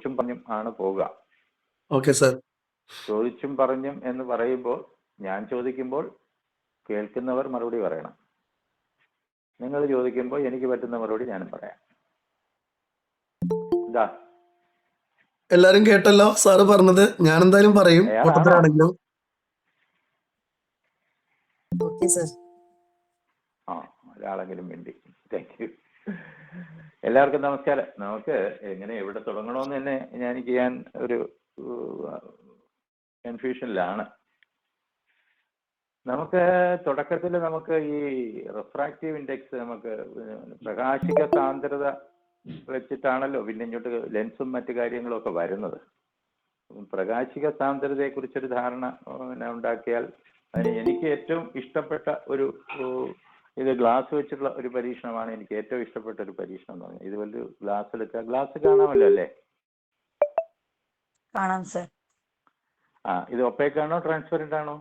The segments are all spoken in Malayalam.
ചോദിച്ചും പറഞ്ഞും ആണ് പോവുക. ഓക്കെ സർ ചോദിച്ചും പറഞ്ഞും എന്ന് പറയുമ്പോൾ ഞാൻ ചോദിക്കുമ്പോൾ കേൾക്കുന്നവർ മറുപടി പറയണം. നിങ്ങൾ ചോദിക്കുമ്പോൾ എനിക്ക് പറ്റുന്ന മറുപടി ഞാനും പറയാം. എന്താ എല്ലാരും കേട്ടല്ലോ? സാറ് പറഞ്ഞത്. ഞാൻ എന്തായാലും പറയും സർ ആ ഒരാളെങ്കിലും വേണ്ടി താങ്ക് യു എല്ലാവർക്കും നമസ്കാരം. നമുക്ക് എങ്ങനെ എവിടെ തുടങ്ങണമെന്ന് തന്നെ ഞാൻ ചെയ്യാൻ ഒരു കൺഫ്യൂഷനിലാണ് നമുക്ക് തുടക്കത്തിൽ നമുക്ക് ഈ റിഫ്രാക്റ്റീവ് ഇൻഡെക്സ് നമുക്ക് പ്രകാശിക സാന്ദ്രത വെച്ചിട്ടാണല്ലോ പിന്നെ ഇങ്ങോട്ട് ലെൻസും മറ്റു കാര്യങ്ങളും ഒക്കെ വരുന്നത്. പ്രകാശിക സാന്ദ്രതയെ കുറിച്ചൊരു ധാരണ ഉണ്ടാക്കിയാൽ എനിക്ക് ഏറ്റവും ഇഷ്ടപ്പെട്ട ഒരു ഇത് ഗ്ലാസ് വെച്ചിട്ടുള്ള ഒരു പരീക്ഷണമാണ് എനിക്ക് ഏറ്റവും ഇഷ്ടപ്പെട്ട ഒരു പരീക്ഷണം എന്ന് പറഞ്ഞാൽ ഇത് വലിയ ഗ്ലാസ് എടുക്കുക ഗ്ലാസ് കാണാമല്ലോ അല്ലേ? കാണാം സർ ആ ഇത് ഒപ്പേക്ക് ആണോ ട്രാൻസ്പെറന്റ് ആണോ?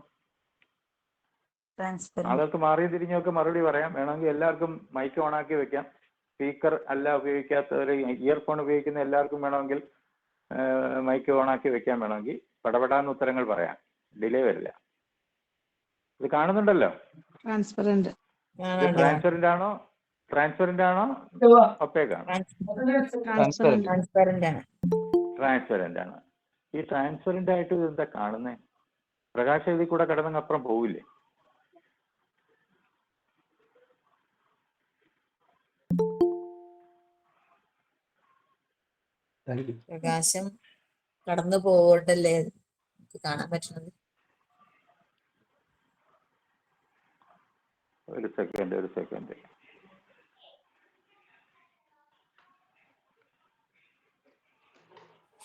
ആളുകൾക്ക് മാറി തിരിഞ്ഞൊക്കെ മറുപടി പറയാം. വേണമെങ്കിൽ എല്ലാവർക്കും മൈക്ക് ഓൺ ആക്കി വെക്കാം. സ്പീക്കർ അല്ല ഉപയോഗിക്കാത്തവർ ഇയർഫോൺ ഉപയോഗിക്കുന്ന എല്ലാവർക്കും വേണമെങ്കിൽ മൈക്ക് ഓൺ ആക്കി വെക്കാൻ വേണമെങ്കിൽ പടപടാന്ന് ഉത്തരങ്ങൾ പറയാം. ഡിലേ വരില്ല. ഇത് കാണുന്നുണ്ടല്ലോ? ട്രാൻസ്പെറന്റ് ട്രാൻസ്പെറന്റ് ആണോ? ട്രാൻസ്പെറന്റ് ആണോ? ട്രാൻസ്പെറന്റ് ആണ്? ട്രാൻസ്പെറന്റ് ആണ്. ഈ ട്രാൻസ്പെറന്റ് ആയിട്ട് എന്താ കാണുന്നേ? പ്രകാശം ഇതിൽ കൂടെ കിടന്നങ്ങ് അപ്പുറം പോവില്ലേ പ്രകാശം കടന്നു പോകട്ടല്ലേ? കാണാൻ പറ്റുന്നത്. ഒരു സെക്കൻഡ് ഒരു സെക്കൻഡ്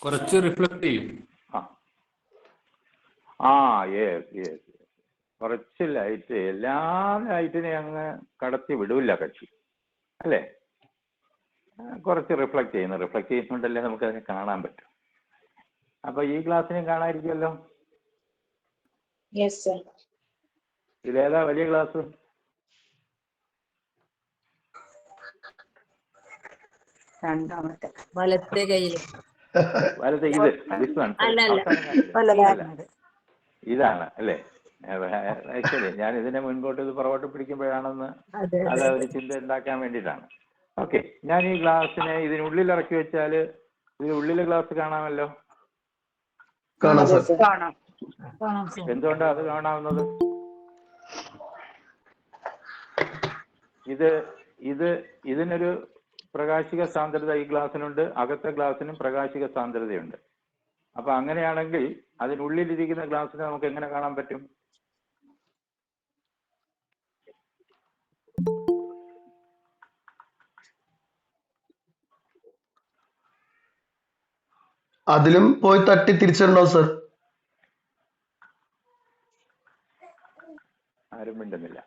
കുറച്ച് റിഫ്ലക്ട് ചെയ്യും. ആ. യെസ് യെസ് കുറച്ച് ലൈറ്റ് എല്ലാ ലൈറ്റിനെയും അങ്ങ് കടത്തി വിടൂല കക്ഷി. അല്ലേ? കുറച്ച് റിഫ്ലക്ട് ചെയ്യുന്നു. റിഫ്ലക്ട് ചെയ്യുന്നുണ്ടല്ലേ നമുക്ക് അതിനെ കാണാൻ പറ്റും. അപ്പൊ ഈ ഗ്ലാസ്സിനെയും കാണാതിരിക്കുമല്ലോ യെസ് സർ ഇതേതാ വലിയ ഗ്ലാസ് രണ്ടാമത്തെ വലത്തെ കയ്യിൽ വലത്തെ ഇത് ഇതാണ്. അല്ലേ? ആക്ച്വലി ഞാൻ ഇതിനെ മുൻപോട്ട് ഇത് പുറകോട്ട് പിടിക്കുമ്പോഴാണെന്ന് അതെ. ഒരു ചിന്ത ഉണ്ടാക്കാൻ വേണ്ടിയിട്ടാണ്. ഓക്കെ. ഞാൻ ഈ ഗ്ലാസ്സിനെ ഇതിനുള്ളിൽ ഇറക്കി വെച്ചാൽ ഇതിനുള്ളിലെ ഗ്ലാസ് കാണാമല്ലോ? കാണാം സർ. കാണാം. കാണാം സർ. എന്തുകൊണ്ടാണ് അത് കാണാവുന്നത്? ഇത് ഇത് ഇതിനൊരു പ്രകാശിക സാന്ദ്രത ഈ ഗ്ലാസ്സിനുണ്ട് അകത്തെ ഗ്ലാസ്സിനും പ്രകാശിക സാന്ദ്രതയുണ്ട്. അപ്പൊ അങ്ങനെയാണെങ്കിൽ അതിനുള്ളിലിരിക്കുന്ന ഗ്ലാസ്സിനെ നമുക്ക് എങ്ങനെ കാണാൻ പറ്റും? അതിലും പോയി തട്ടി തിരിച്ചിട്ടുണ്ടാവും സർ? ആരും മിണ്ടുന്നില്ല.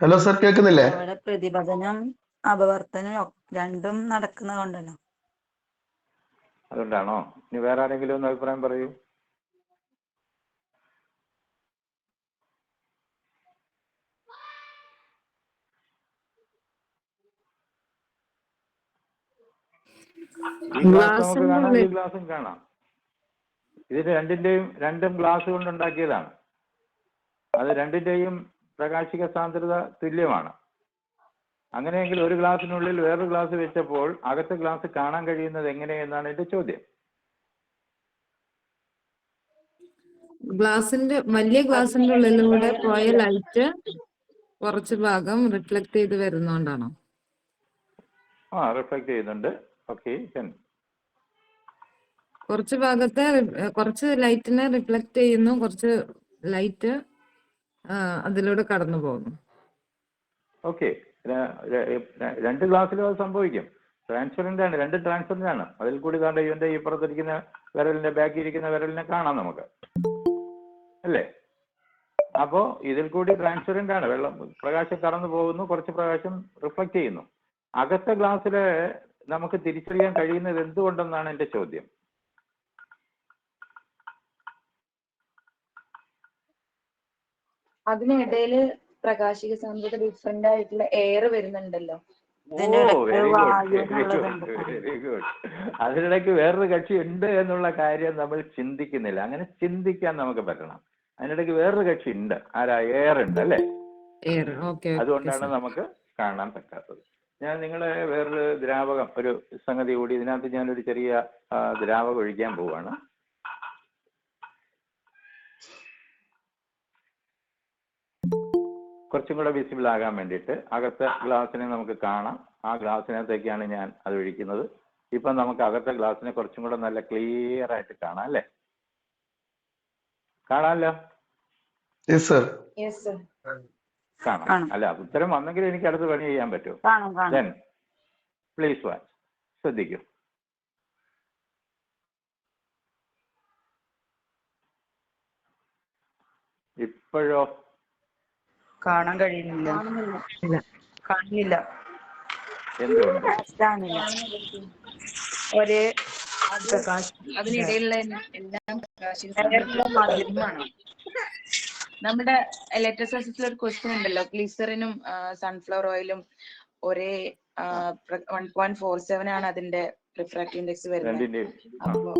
ഹലോ സർ കേൾക്കുന്നില്ലേ? പ്രതിഭനം പ്രതിപതനം അപവർത്തനം രണ്ടും നടക്കുന്നത് കൊണ്ടല്ലോ. അതുകൊണ്ടാണോ? ഇനി വേറെ ആരെങ്കിലും ഒന്ന് അഭിപ്രായം പറയൂ. ഈ ഗ്ലാസ് ഈ ഗ്ലാസും കാണാം. ഇതിന് രണ്ടിന്റെയും രണ്ടും ഗ്ലാസ് കൊണ്ടുണ്ടാക്കിയതാണ് അത് രണ്ടിന്റെയും പ്രകാശിക സാന്ദ്രത തുല്യമാണ്. അങ്ങനെയെങ്കിൽ ഒരു ഗ്ലാസ്സിനുള്ളിൽ വേറൊരു ഗ്ലാസ് വെച്ചപ്പോൾ അകത്തെ ഗ്ലാസ് കാണാൻ കഴിയുന്നത് എങ്ങനെയെന്നാണ് എന്റെ ചോദ്യം. ഗ്ലാസിന്റെ വലിയ ഗ്ലാസിന്റെ ഉള്ളിലൂടെ പോയ ലൈറ്റ് കുറച്ച് ഭാഗം റിഫ്ലക്ട് ചെയ്ത് വരുന്നോണ്ടാണോ? ആ റിഫ്ലക്ട് ചെയ്യുന്നുണ്ട്. ഓക്കെ കുറച്ച് ഭാഗത്തെ കുറച്ച് ലൈറ്റിനെ റിഫ്ലക്ട് ചെയ്യുന്നു കുറച്ച് ലൈറ്റ് അതിലൂടെ കടന്നു പോകുന്നു ഓക്കെ രണ്ട് ക്ലാസ്സിലും അത് സംഭവിക്കും. ട്രാൻസ്ഫറിന്റെ ആണ് രണ്ട് ട്രാൻസ്ഫറിന്റെ ആണ് അതിൽ കൂടി താണ്ട ഇവന്റെ ഈ പുറത്തിരിക്കുന്ന വിരലിന്റെ ബാക്കിൽ ഇരിക്കുന്ന വിരലിനെ കാണാം നമുക്ക്. അല്ലേ? അപ്പോൾ ഇതിൽ കൂടി ട്രാൻസ്പെറന്റ് ആണ് വെള്ളം പ്രകാശം കടന്നു പോകുന്നു കുറച്ച് പ്രകാശം റിഫ്ലക്ട് ചെയ്യുന്നു. അകത്തെ ഗ്ലാസ്സിൽ നമുക്ക് തിരിച്ചറിയാൻ കഴിയുന്നത് എന്തുകൊണ്ടെന്നാണ് എന്റെ ചോദ്യം. അതിനിടയിൽ പ്രകാശിക സാന്ദ്രത ഡിഫറെന്റ് ആയിട്ടുള്ള എയർ വരുന്നുണ്ടല്ലോ. അതിനിടയ്ക്ക് വേറൊരു കക്ഷി ഉണ്ട് എന്നുള്ള കാര്യം നമ്മൾ ചിന്തിക്കുന്നില്ല. അങ്ങനെ ചിന്തിക്കാൻ നമുക്ക് പറ്റണം. അതിനിടയ്ക്ക് വേറൊരു കക്ഷി ഉണ്ട്. ആരാ? എയർ ഉണ്ട് അല്ലേ? എയർ ഓക്കെ അതുകൊണ്ടാണ് നമുക്ക് കാണാൻ പറ്റാത്തത്. ഞാൻ നിങ്ങളെ വേറൊരു ദ്രാവകം ഒരു സംഗതി കൂടി ഇതിനകത്ത് ഞാനൊരു ചെറിയ ദ്രാവകം ഒഴിക്കാൻ പോവാണ്. കുറച്ചും കൂടെ വിസിബിൾ ആകാൻ വേണ്ടിയിട്ട് അകത്തെ ഗ്ലാസ്സിനെ നമുക്ക് കാണാം. ആ ഗ്ലാസ്സിനകത്തേക്കാണ് ഞാൻ അത് ഒഴിക്കുന്നത്. ഇപ്പം നമുക്ക് അകത്തെ ഗ്ലാസ്സിനെ കുറച്ചും കൂടെ നല്ല ക്ലിയർ ആയിട്ട് കാണാം അല്ലേ? കാണാമല്ലോ? കാണാം. അല്ല ഉത്തരം വന്നെങ്കിൽ എനിക്ക് അടുത്ത് പണി ചെയ്യാൻ പറ്റും കാണും കാണും. ദെൻ പ്ലീസ് വാച്ച് ശ്രദ്ധിക്കൂ. ഇപ്പോഴോ? കാണാൻ കഴിയുന്നില്ല. കാണുന്നില്ല. ഒരേ പ്രകാശം. അതിനിടയിലുള്ള എല്ലാം നമ്മുടെ ഇലക്ട്രോസൈസിൽ ഒരു ക്വസ്റ്റ്യൻ ഉണ്ടല്ലോ. ഗ്ലീസറിനും സൺഫ്ലവർ ഓയിലും ഒരേ വൺ പോയിന്റ് ഫോർ സെവൻ ആണ് അതിന്റെ റിഫ്രാക്റ്റീവ് ഇൻഡെക്സ് വരുന്നത്. അപ്പോ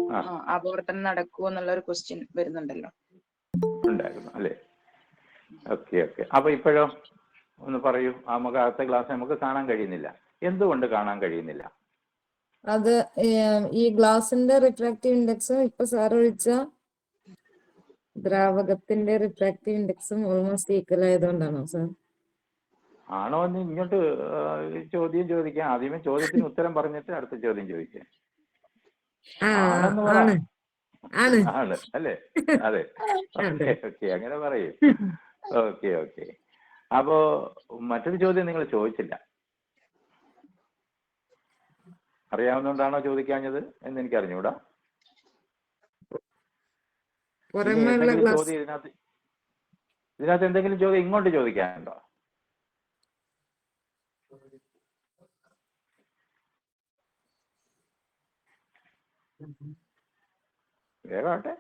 അപവർത്തനം നടക്കുമോ എന്നുള്ള ഒരു ക്വസ്റ്റ്യൻ വരുന്നുണ്ടല്ലോ. ഉണ്ടായിരുന്നു. അല്ലേ? Okay okay. അപ്പൊ ഇപ്പോഴോ? ഒന്ന് പറയൂ. ആ നമുക്ക് അടുത്ത ക്ലാസ് നമുക്ക് കാണാൻ കഴിയുന്നില്ല. എന്തുകൊണ്ട് കാണാൻ കഴിയുന്നില്ല? അത് ഈ ഗ്ലാസിന്റെ റിഫ്രാക്റ്റീവ് ഇൻഡെക്സും ഇപ്പൊ സാർ ഒഴിച്ച ദ്രാവകത്തിന്റെ റിഫ്രാക്റ്റീവ് ഇൻഡെക്സും ഓൾമോസ്റ്റ് ഈക്വൽ ആയതുകൊണ്ടാണോ സാർ? ആണോ എന്ന് ഇങ്ങോട്ട് ചോദ്യം ചോദിക്കാം. ആദ്യമേ ചോദ്യത്തിന് ഉത്തരം പറഞ്ഞിട്ട് അടുത്ത ചോദ്യം ചോദിക്കാം. ആണ്. അല്ലേ? അതെ. അതെ. Okay okay. അങ്ങനെ പറയൂ. Okay okay. അപ്പോ മറ്റൊരു ചോദ്യം നിങ്ങൾ ചോദിച്ചില്ല. അറിയാവുന്നതുകൊണ്ടാണോ ചോദിക്കാഞ്ഞത് എന്ന് എനിക്ക് അറിഞ്ഞൂടാ ചോദ്യം ഇതിനകത്ത് ഇതിനകത്ത് എന്തെങ്കിലും ചോദ്യം ഇങ്ങോട്ട് ചോദിക്കാനുണ്ടോ? വേഗമാട്ടെ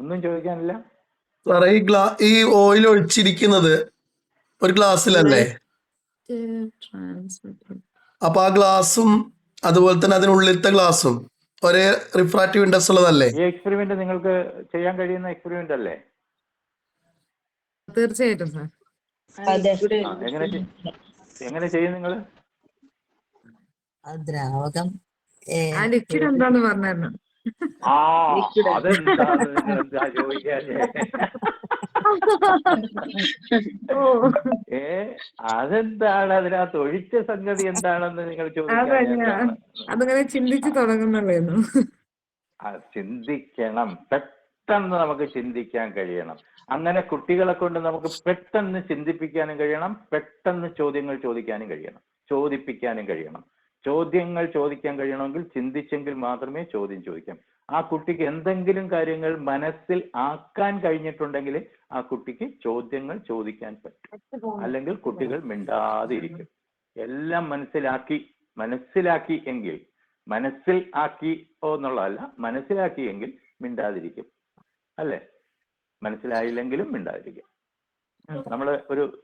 ഒന്നും ചോദിക്കാനില്ല. സാറേ ഈ ഗ്ലാ ഈ ഓയിൽ ഒഴിച്ചിരിക്കുന്നത് ഒരു ഗ്ലാസ്സിലല്ലേ? അപ്പൊ ആ ഗ്ലാസും അതുപോലെ തന്നെ അതിനുള്ളിലത്തെ ഗ്ലാസും ഒരേ റിഫ്രാക്റ്റീവ് ഇൻഡെക്സ് ഉള്ളതല്ലേ? ഈ എക്സ്പെരിമെന്റ് നിങ്ങൾക്ക് ചെയ്യാൻ കഴിയുന്ന എക്സ്പെരിമെന്റ് അല്ലേ? തീർച്ചയായിട്ടും സാർ. അതെ. ആ, എങ്ങനെ എങ്ങനെ ചെയ്യും നിങ്ങൾ ആ ദ്രാവകം ഏ, ആ ലിക്വിഡ് എന്താന്ന് പറഞ്ഞായിരുന്നു. ആ എന്താ ഏ അതെന്താണ് അതിനകത്ത് ഒഴിച്ച സംഗതി എന്താണെന്ന് നിങ്ങൾ ചോദിക്കാൻ. അതങ്ങനെ ചിന്തിച്ചു തുടങ്ങുന്നുള്ളൂ ചിന്തിക്കണം. പെട്ടെന്ന് നമുക്ക് ചിന്തിക്കാൻ കഴിയണം. അങ്ങനെ കുട്ടികളെ കൊണ്ട് നമുക്ക് പെട്ടെന്ന് ചിന്തിപ്പിക്കാനും കഴിയണം. പെട്ടെന്ന് ചോദ്യങ്ങൾ ചോദിക്കാനും കഴിയണം. ചോദിപ്പിക്കാനും കഴിയണം. ചോദ്യങ്ങൾ ചോദിക്കാൻ കഴിയണമെങ്കിൽ ചിന്തിച്ചെങ്കിൽ മാത്രമേ ചോദ്യം ചോദിക്കാം. ആ കുട്ടിക്ക് എന്തെങ്കിലും കാര്യങ്ങൾ മനസ്സിൽ ആക്കാൻ കഴിഞ്ഞിട്ടുണ്ടെങ്കിൽ ആ കുട്ടിക്ക് ചോദ്യങ്ങൾ ചോദിക്കാൻ പറ്റും. അല്ലെങ്കിൽ കുട്ടികൾ മിണ്ടാതെ ഇരിക്കും എല്ലാം മനസ്സിലാക്കി മനസ്സിലാക്കി എങ്കിൽ മനസ്സിൽ ആക്കി എന്നുള്ളതല്ല മനസ്സിലാക്കി എങ്കിൽ മിണ്ടാതിരിക്കും. അല്ലെ? മനസ്സിലായില്ലെങ്കിലും മിണ്ടാതിരിക്കും. നമ്മൾ ഒരു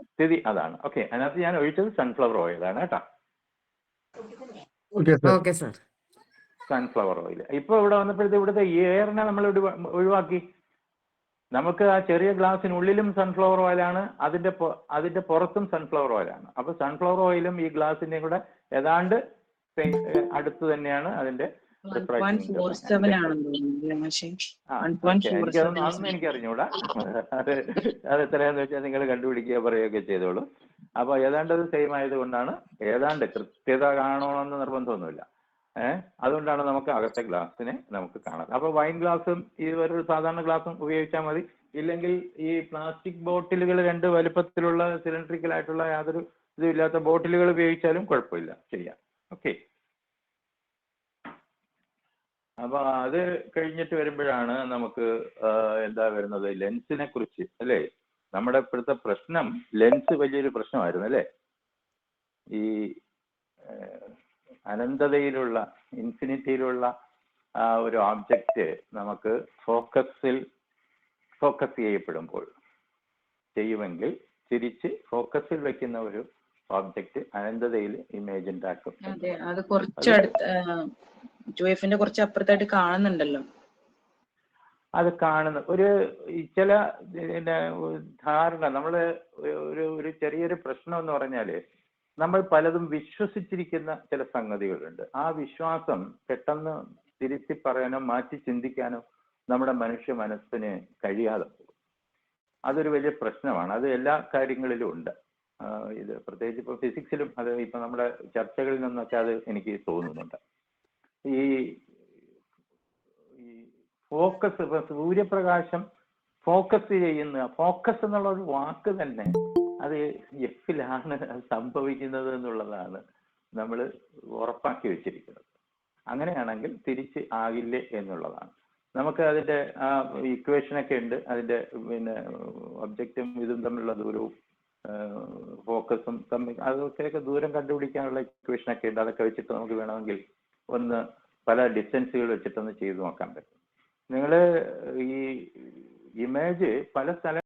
സ്ഥിതി അതാണ്. ഓക്കെ അതിനകത്ത് ഞാൻ ഒഴിച്ചത് സൺഫ്ലവർ ഓയിലാണ് കേട്ടോ. ഓക്കെ സാർ സൺഫ്ലവർ ഓയിൽ ഇപ്പൊ ഇവിടെ വന്നപ്പോഴത്തെ ഇവിടുത്തെ എയറിനെ നമ്മൾ ഒഴിവ- ഒഴിവാക്കി. നമുക്ക് ആ ചെറിയ ഗ്ലാസ്സിനുള്ളിലും സൺഫ്ലവർ ഓയിലാണ് അതിന്റെ അതിന്റെ പുറത്തും സൺഫ്ലവർ ഓയിലാണ് അപ്പൊ സൺഫ്ലവർ ഓയിലും ഈ ഗ്ലാസിന്റെയും കൂടെ ഏതാണ്ട് അടുത്ത് തന്നെയാണ് അതിന്റെ എനിക്കറിഞ്ഞൂടാ പോയിന്റ് ഫോർ സെവൻ ആണെന്ന് തോന്നുന്നു മാഷേ ആ, 1.47 ഓക്കേ. എനിക്കതൊന്നും അതൊന്നും എനിക്ക് അറിഞ്ഞൂടാ അത് അത് എത്രയാന്ന് വെച്ചാൽ നിങ്ങൾ കണ്ടുപിടിക്കുക പറയുകയൊക്കെ ചെയ്തോളൂ. അപ്പൊ ഏതാണ്ട് അത് സെയിം ആയതുകൊണ്ടാണ് ഏതാണ്ട് കൃത്യത കാണണമെന്ന് നിർബന്ധമൊന്നുമില്ല. ഏഹ് അതുകൊണ്ടാണ് നമുക്ക് അകത്തെ ഗ്ലാസ്സിനെ നമുക്ക് കാണാം. അപ്പൊ വൈൻ ഗ്ലാസും ഈ ഒരു സാധാരണ ഗ്ലാസും ഉപയോഗിച്ചാൽ മതി. ഇല്ലെങ്കിൽ ഈ പ്ലാസ്റ്റിക് ബോട്ടിലുകൾ രണ്ട് വലുപ്പത്തിലുള്ള സിലിണ്ടറിക്കൽ ആയിട്ടുള്ള യാതൊരു ഇതും ഇല്ലാത്ത ബോട്ടിലുകൾ ഉപയോഗിച്ചാലും കുഴപ്പമില്ല. ചെയ്യാം. ഓക്കെ അപ്പൊ അത് കഴിഞ്ഞിട്ട് വരുമ്പോഴാണ് നമുക്ക് എന്താ വരുന്നത്? ലെൻസിനെ കുറിച്ച് അല്ലേ? നമ്മുടെ ഇപ്പോഴത്തെ പ്രശ്നം ലെൻസ് വലിയൊരു പ്രശ്നമായിരുന്നു അല്ലേ? ഈ അനന്തതയിലുള്ള ഇൻഫിനിറ്റിയിലുള്ള ആ ഒരു ഓബ്ജക്റ്റ് നമുക്ക് ഫോക്കസിൽ ഫോക്കസ് ചെയ്യപ്പെടുമ്പോൾ ചെയ്യുമെങ്കിൽ തിരിച്ച് ഫോക്കസിൽ വെക്കുന്ന ഒരു ഓബ്ജക്റ്റ് അനന്തതയിൽ ഇമേജ് ഉണ്ടാക്കും. അതെ അത് കുറച്ച് ജോയിഫിന്റെ കുറച്ച് അപ്പുറത്തായിട്ട് കാണുന്നുണ്ടല്ലോ. അത് കാണുന്നു. ഒരു ചില പിന്നെ ധാരണ നമ്മൾ ഒരു ഒരു ചെറിയൊരു പ്രശ്നം എന്ന് പറഞ്ഞാൽ നമ്മൾ പലതും വിശ്വസിച്ചിരിക്കുന്ന ചില സംഗതികളുണ്ട്. ആ വിശ്വാസം പെട്ടെന്ന് തിരുത്തി പറയാനോ മാറ്റി ചിന്തിക്കാനോ നമ്മുടെ മനുഷ്യ മനസ്സിന് കഴിയാതെ പോകും. അതൊരു വലിയ പ്രശ്നമാണ്. അത് എല്ലാ കാര്യങ്ങളിലും ഉണ്ട്. ഇത് പ്രത്യേകിച്ച് ഇപ്പോൾ ഫിസിക്സിലും അത് ഇപ്പൊ നമ്മുടെ ചർച്ചകളിൽ നിന്നൊക്കെ അത് എനിക്ക് തോന്നുന്നുണ്ട്. ഈ ഫോക്കസ് സൂര്യപ്രകാശം ഫോക്കസ് ചെയ്യുന്ന ഫോക്കസ് എന്നുള്ള ഒരു വാക്ക് തന്നെ അത് എഫിലാണ് സംഭവിക്കുന്നത് എന്നുള്ളതാണ് നമ്മൾ ഉറപ്പാക്കി വെച്ചിരിക്കുന്നത്. അങ്ങനെയാണെങ്കിൽ തിരിച്ച് ആകില്ലേ എന്നുള്ളതാണ്. നമുക്ക് അതിന്റെ ആ ഇക്വേഷനൊക്കെ ഉണ്ട്. അതിന്റെ പിന്നെ ഒബ്ജക്റ്റും ഇതും തമ്മിലുള്ള ദൂരവും ഫോക്കസും തമ്മിൽ അതൊക്കെയൊക്കെ ദൂരം കണ്ടുപിടിക്കാനുള്ള ഇക്വേഷനൊക്കെ ഉണ്ട്. അതൊക്കെ വെച്ചിട്ട് നമുക്ക് വേണമെങ്കിൽ ഒന്ന് പല ഡിസ്റ്റൻസുകൾ വെച്ചിട്ടൊന്ന് ചെയ്തു നോക്കാൻ പറ്റും. നിങ്ങൾ ഈ ഇമേജ് പല സ്ഥല